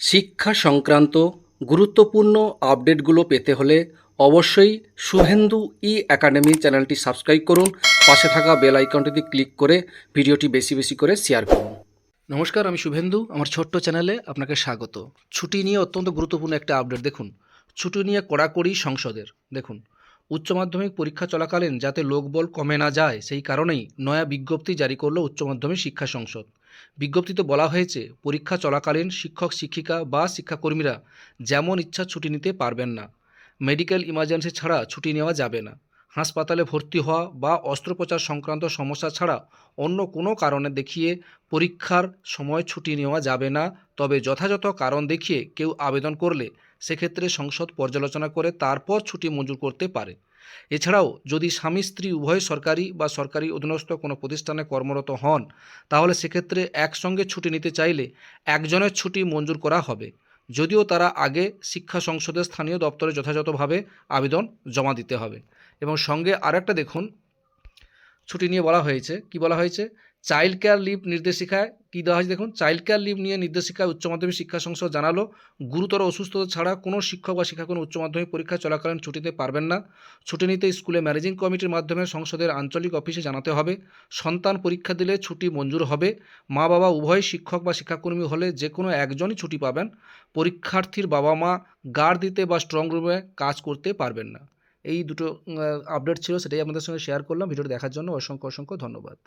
শিক্ষা সংক্রান্ত গুরুত্বপূর্ণ আপডেটগুলো পেতে হলে অবশ্যই শুভেন্দু ই একাডেমি চ্যানেলটি সাবস্ক্রাইব করুন। পাশে থাকা বেল আইকনটিতে ক্লিক করে ভিডিওটি বেশি বেশি করে শেয়ার করুন। নমস্কার, আমি শুভেন্দু। আমার ছোট্ট চ্যানেলে আপনাকে স্বাগত। ছুটি নিয়ে অত্যন্ত গুরুত্বপূর্ণ একটা আপডেট দেখুন। ছুটি নিয়ে কড়াকড়ি সংসদের। দেখুন উচ্চ মাধ্যমিক পরীক্ষা চলাকালীন যাতে লোকবল কমে না যায়, সেই কারণেই নয়া বিজ্ঞপ্তি জারি করল উচ্চ মাধ্যমিক শিক্ষা সংসদ। বিজ্ঞপ্তিতে বলা হয়েছে, পরীক্ষা চলাকালীন শিক্ষক, শিক্ষিকা বা শিক্ষাকর্মীরা যেমন ইচ্ছা ছুটি নিতে পারবেন না, মেডিকেল ইমার্জেন্সি ছাড়া ছুটি নেওয়া যাবে না, হাসপাতালে ভর্তি হওয়া বা অস্ত্রোপচার সংক্রান্ত সমস্যা ছাড়া অন্য কোনো কারণে দেখিয়ে পরীক্ষার সময় ছুটি নেওয়া যাবে না, তবে যথাযথ কারণ দেখিয়ে কেউ আবেদন করলে সেক্ষেত্রে সংসদ পর্যালোচনা করে তারপর ছুটি মঞ্জুর করতে পারে। এছাড়াও, যদি স্বামী, স্ত্রী উভয় সরকারি বা সরকারি অধীনস্থ কোনো প্রতিষ্ঠানে কর্মরত হন, তাহলে সেক্ষেত্রে একসঙ্গে ছুটি নিতে চাইলে একজনের ছুটি মঞ্জুর করা হবে। যদিও তারা আগে শিক্ষা সংসদের স্থানীয় দপ্তরে যথাযথভাবে আবেদন জমা দিতে হবে। এবং সঙ্গে আরেকটা দেখুন, ছুটি নিয়ে বলা হয়েছে। কি বলা হয়েছে? চাইল্ড কেয়ার লিভ নির্দেশিকায় কী দেওয়া হয়েছে দেখুন? চাইল্ড কেয়ার লিভ নিয়ে নির্দেশিকায় উচ্চ মাধ্যমিক শিক্ষা সংসদ জানালো, গুরুতর অসুস্থতা ছাড়া কোনো শিক্ষক বা শিক্ষাকর্মী উচ্চ মাধ্যমিক পরীক্ষা চলাকালীন ছুটিতে পারবেন না। ছুটি নিতে স্কুলে ম্যানেজিং কমিটির মাধ্যমে সংসদের আঞ্চলিক অফিসে জানাতে হবে। সন্তান পরীক্ষা দিলে ছুটি মঞ্জুর হবে। মা বাবা উভয় শিক্ষক বা শিক্ষাকর্মী হলে যে কোনো একজনই ছুটি পাবেন। পরীক্ষার্থীর বাবা মা গার্ড দিতে বা স্ট্রং রুমে কাজ করতে পারবেন না। এই দুটো আপডেট ছিল, সেটাই আপনাদের সঙ্গে শেয়ার করলাম। ভিডিওটি দেখার জন্য অসংখ্য অসংখ্য ধন্যবাদ।